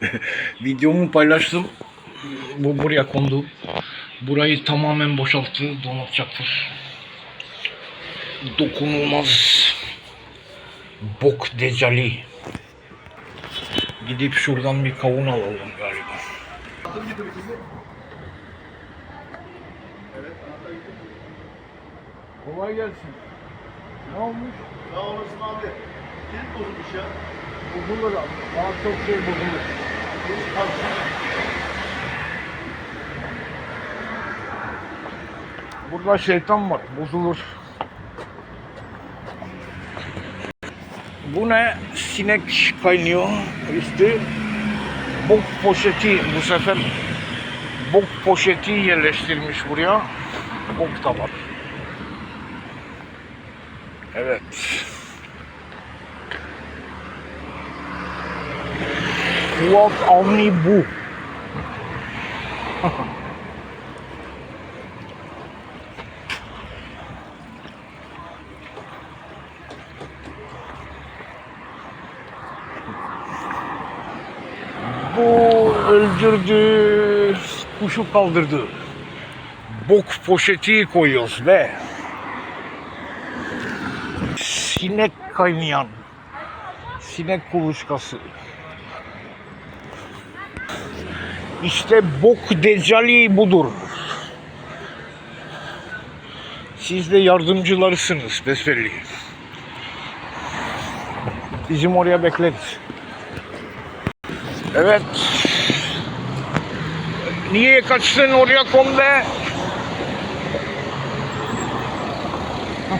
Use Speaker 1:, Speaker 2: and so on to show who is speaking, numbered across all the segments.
Speaker 1: Videomu paylaştım. Bu buraya kondu. Burayı tamamen boşalttı, donatacaktır. Dokunulmaz bok decali. Gidip şuradan bir kavun alalım galiba. Kolay gelsin. Ne olmuş?
Speaker 2: Sağ olasın abi. Kilit bozulmuş ya.
Speaker 1: Bozulur. Daha çok şey bozulur. Burada şeytan var. Bozulur. Bu ne? Sinek kaynıyor. Üstü bok poşeti bu sefer bok poşeti yerleştirmiş buraya. Bok da var. Evet. Fuat Avni bu. Bu öldürdü, kuşu kaldırdı. Bok poşeti koyuyoruz ve sinek kaynayan, sinek kuluçkası. İşte bok decali budur. Siz de yardımcılarısınız besbelli. Bizim oraya bekleriz. Evet. Niye kaçtın oraya kombe?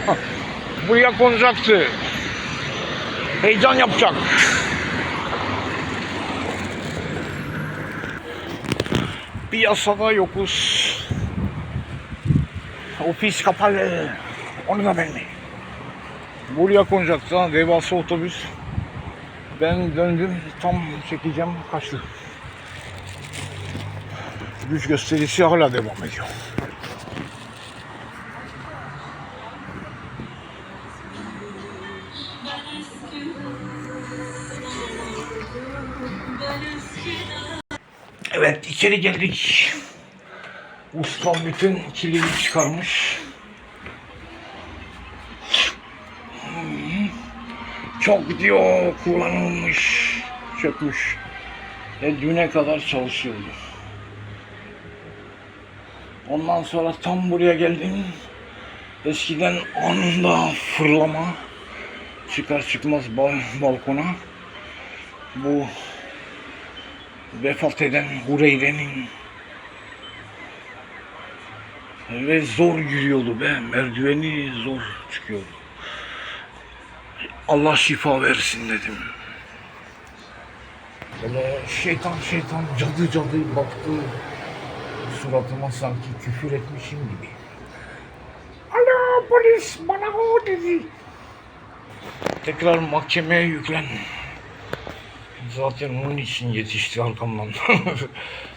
Speaker 1: Buraya konacaktı. Heyecan yapacak. Piyasada yokuz. Ofis kapalı. Onu da ben Buraya konacaktı ha, devasa otobüs. Ben döndüm tam çekeceğim kaçtı. Güç gösterisi hala devam ediyor. Evet içeri geldik. Ustam bütün kilidi çıkarmış. Hmm. Çok diyor kullanılmış, çökmüş. Ve düne kadar çalışıyordu. Ondan sonra tam buraya geldim. Eskiden anında fırlama çıkar çıkmaz bal balkona bu vefat eden Hureyre'nin ve zor yürüyordu be merdiveni zor çıkıyordu. Allah şifa versin dedim. Böyle şeytan şeytan cadı cadı baktı suratıma sanki küfür etmişim gibi. Alo polis bana o dedi. Tekrar mahkemeye yüklen. Zaten onun için yetişti arkamdan.